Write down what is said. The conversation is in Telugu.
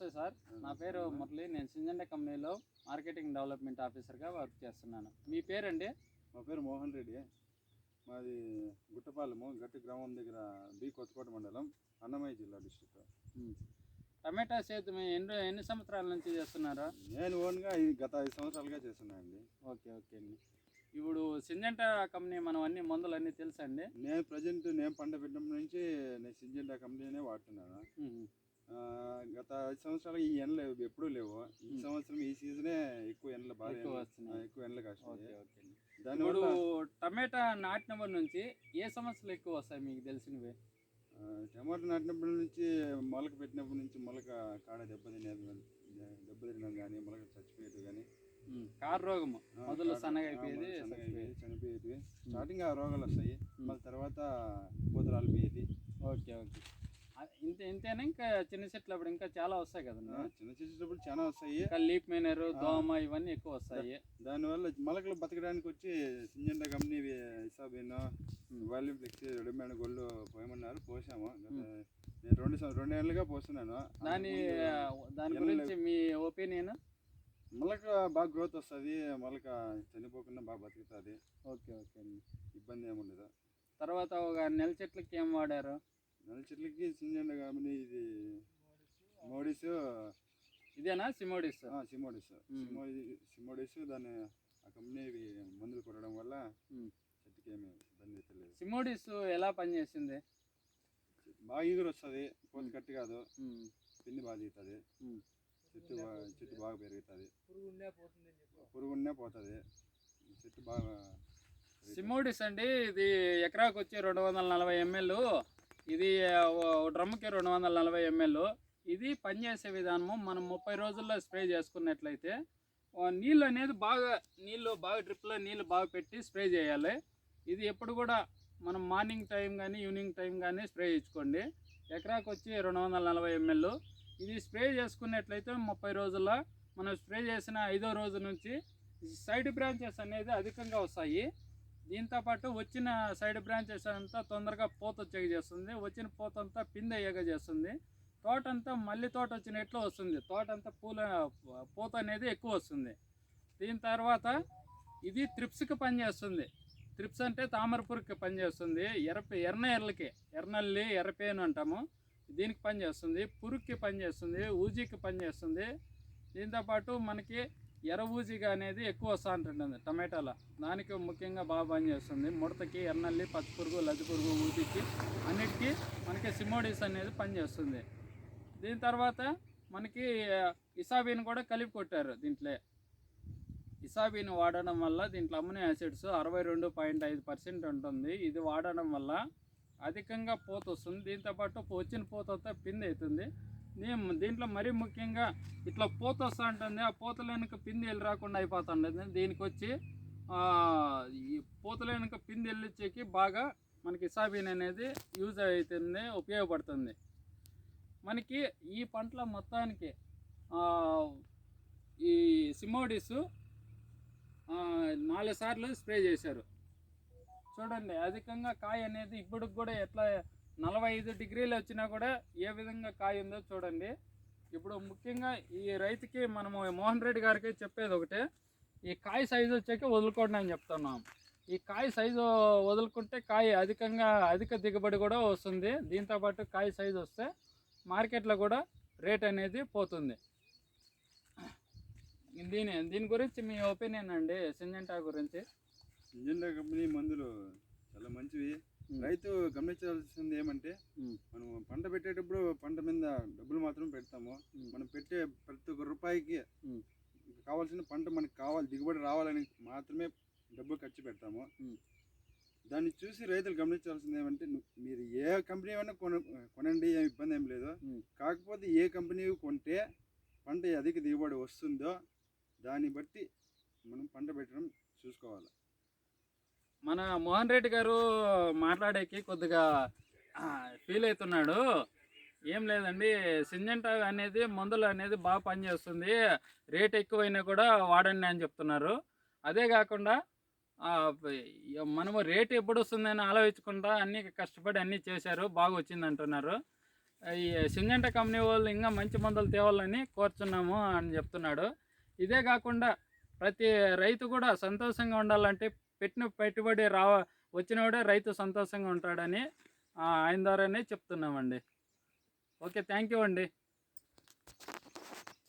నమస్తే సార్. నా పేరు మురళి. నేను సింజండ కంపెనీలో మార్కెటింగ్ డెవలప్మెంట్ ఆఫీసర్గా వర్క్ చేస్తున్నాను. మీ పేరండి? మా పేరు మోహన్ రెడ్డి. మాది గుట్టపాలెము గట్టి గ్రామం దగ్గర బి కొత్తకోట మండలం అన్నమయ్య జిల్లా డిస్ట్రిక్ట్. ఉమ్. టమాటా సేద్యం ఎన్ని ఎన్ని సంవత్సరాల నుంచి చేస్తున్నారా? నేను ఓన్గా ఈ గత ఐదు సంవత్సరాలుగా చేస్తున్నాను అండి. ఓకే ఓకే అండి. ఇప్పుడు సింజంట కంపెనీ మనం అన్ని మందులు అన్నీ తెలుసా అండి? నేను ప్రజెంట్ నేను పంట పెట్టినప్పటి నుంచి నేను సింజెండా కంపెనీనే వాడుతున్నాను. గత ఐదు సంవత్సరాలు ఈ ఎండలు ఎప్పుడూ లేవు. ఈ. సంవత్సరం ఈ సీజనే ఎక్కువ ఎండలు బాగా ఎక్కువ ఎండలు- కాస్తుంది ఓకే అండి ఇప్పుడు టమాటా నాటినప్పటి నుంచి ఏ సమస్యలు ఎక్కువ వస్తాయి మీకు తెలిసినవి? టమాటా నాటినప్పటి నుంచి మొలక పెట్టినప్పటి నుంచి మొలక కాడ దెబ్బ తినేది దెబ్బ తినడం కానీ మొలక చచ్చిపోయేది కానీ. కారు రోగము. మొదలు కాడ- సన్నగా ఆ, అయిపోయేది చనిపోయేది. స్టార్టింగ్ ఆ రోగాలు వస్తాయి. మళ్ళీ తర్వాత పూతరాలు పోయేది. Okay okay. ఇంతే ఇంతేనా? ఇంకా చిన్న చెట్లు అప్పుడు ఇంకా చాలా వస్తాయి కదండి ఆ, చిన్న చేసేటప్పుడు చాలా వస్తాయి. Leaf miner. దోమ ఇవన్నీ ఎక్కువ వస్తాయి. దానివల్ల మొలకలు బతకడానికి వచ్చి Syngenta company Isabion. Volume flexi readymade Gollu పోయమన్నారు పోసాము. నేను రెండు రెండు ఏళ్ళుగా పోస్తున్నాను. దాని దాని గురించి మీ ఒపీనియన్? మొలక బాగా గ్రోత్ వస్తుంది మొలక చనిపోకుండా బాగా బతుకుతుంది. ఓకే ఓకే ఇబ్బంది ఏముండదు. తర్వాత ఒక నెల చెట్లకి ఏం వాడారు? నెల చెట్లకి సింజెండా కంపెనీ ఇది మోడీస్. ఇదేనా? సిమోడిస్. సిమోడిస్. సిమోడిస్ దాన్ని ఆ కంపెనీ మందులు కొట్టడం వల్ల. చెట్టుకి ఏమి ఇబ్బంది అయితే లేదు. సిమోడిస్ ఎలా పనిచేసింది? బాగా ఈగురు వస్తుంది పోత కట్టి కాదు. పిండి బాగా దిగుతుంది. చెట్టు బాగా చెట్టు బాగా పెరుగుతుంది. పురుగున్నే పోతుంది. చెట్టు బాగా. సిమోడిస్ అండి ఇది ఎకరాకు వచ్చి రెండు వందల నలభై ఎంఎల్ ఇది ఓ డ్రమ్కి రెండు వందల నలభై ఎంఎల్. ఇది పనిచేసే విధానము. మనం ముప్పై రోజుల్లో స్ప్రే చేసుకున్నట్లయితే నీళ్ళు అనేది బాగా నీళ్ళు బాగా డ్రిప్లో నీళ్ళు బాగా పెట్టి స్ప్రే చేయాలి. ఇది ఎప్పుడు కూడా మనం మార్నింగ్ టైం కానీ ఈవినింగ్ టైం కానీ స్ప్రే ఇచ్చుకోండి ఎకరాకు వచ్చి రెండు వందల నలభై ఎంఎల్. ఇది స్ప్రే చేసుకున్నట్లయితే ముప్పై రోజుల్లో మనం స్ప్రే చేసిన ఐదో రోజు నుంచి సైడ్ బ్రాంచెస్ అనేది అధికంగా వస్తాయి. దీంతో పాటు వచ్చిన సైడ్ బ్రాంచెస్ అంతా తొందరగా పూత వచ్చేక చేస్తుంది. వచ్చిన పూత అంతా పిందె అయ్యాక చేస్తుంది. తోట అంతా మల్లి తోట వచ్చినట్లు వస్తుంది? తోట అంతా పూల పూత అనేది ఎక్కువ వస్తుంది. దీని తర్వాత ఇది త్రిప్స్కి పనిచేస్తుంది త్రిప్స్ అంటే తామరపురికి పనిచేస్తుంది ఎర్ర ఎర్ర ఎర్రలకి ఎర్రనల్లి ఎర్రపేను అంటాము. దీనికి పనిచేస్తుంది పురుక్కి పనిచేస్తుంది ఊజీకి పనిచేస్తుంది దీంతోపాటు మనకి ఎర్ర అనేది ఎక్కువ వస్తూ ఉంటుంది టమాటాలో. దానికి ముఖ్యంగా బాగా పనిచేస్తుంది ముడతకి ఎర్నల్లి పచ్చిపురుగు పురుగు లజ్జి పురుగు అన్నిటికీ మనకి సిమోడిస్ అనేది పనిచేస్తుంది దీని తర్వాత మనకి ఇసాబీన్ కూడా కలిపి కొట్టారు దీంట్లో. ఇసాబీన్ వాడడం వల్ల దీంట్లో అమ్మని యాసిడ్స్ అరవై రెండు పాయింట్ ఐదు పర్సెంట్ ఉంటుంది. ఇది వాడడం వల్ల అధికంగా పూత వస్తుంది దీంతోపాటు వచ్చిన పూత పిండి అవుతుంది. నేను దీంట్లో మరీ ముఖ్యంగా ఇట్లా పూత వస్తూ ఉంటుంది ఆ పూతల వెనుక పిండి వెళ్ళి రాకుండా అయిపోతుంటుంది దీనికి వచ్చి ఈ పూతల వెనుక పిండి వెళ్ళిచ్చేకి బాగా మనకి సాబీన్ అనేది యూజ్ అవుతుంది ఉపయోగపడుతుంది. మనకి ఈ పంటల మొత్తానికి ఈ సిమోడిస్ నాలుగు సార్లు స్ప్రే చేశారు. చూడండి అధికంగా కాయ అనేది ఇప్పుడు కూడా ఎట్లా నలభై ఐదు డిగ్రీలు వచ్చినా కూడా ఏ విధంగా కాయ ఉందో చూడండి. ఇప్పుడు ముఖ్యంగా ఈ రైతుకి మనము మోహన్ రెడ్డి గారికి చెప్పేది ఒకటే ఈ కాయ సైజు వచ్చాక వదులుకోండి అని చెప్తున్నాం. ఈ కాయ సైజు వదులుకుంటే కాయ అధికంగా అధిక దిగుబడి కూడా వస్తుంది. దీంతో పాటు కాయ సైజు వస్తే మార్కెట్లో కూడా రేట్ అనేది పోతుంది. దీని దీని గురించి మీ ఒపీనియన్ అండి సింజంటా గురించి. ఇంజెండా కంపెనీ మందులు చాలా మంచివి. రైతు గమనించాల్సింది ఏమంటే. మనం పంట పెట్టేటప్పుడు పంట మీద డబ్బులు మాత్రం పెడతాము. మనం పెట్టే ప్రతి ఒక్క రూపాయికి. కావాల్సిన పంట మనకి కావాలి దిగుబడి రావాలని మాత్రమే డబ్బులు ఖర్చు పెడతాము. దాన్ని చూసి రైతులు గమనించాల్సింది ఏమంటే మీరు ఏ కంపెనీ అయినా కొన కొనండి ఏం ఇబ్బంది ఏం లేదు. కాకపోతే ఏ కంపెనీ కొంటే పంట అధిక దిగుబడి వస్తుందో దాన్ని బట్టి మనం పంట పెట్టడం చూసుకోవాలి మన మోహన్ రెడ్డి గారు మాట్లాడేకి కొద్దిగా ఫీల్ అవుతున్నాడు. ఏం లేదండి సింజంటా అనేది మందులు అనేది బాగా పనిచేస్తుంది. రేట్ ఎక్కువైనా కూడా వాడండి అని చెప్తున్నారు. అదే కాకుండా మనము రేట్ ఎప్పుడు వస్తుందని ఆలోచించకుండా అన్ని కష్టపడి అన్నీ చేశారు బాగా వచ్చింది అంటున్నారు. ఈ సింగంట కంపెనీ వాళ్ళు ఇంకా మంచి మందులు తేవాలని కోరుచున్నాము అని చెప్తున్నాడు. ఇదే కాకుండా ప్రతి రైతు కూడా సంతోషంగా ఉండాలంటే పెట్టిన పెట్టుబడి రా వచ్చినవాడే రైతు సంతోషంగా ఉంటాడని ఆయన ద్వారానే చెప్తున్నామండి. ఓకే థ్యాంక్ యూ అండి.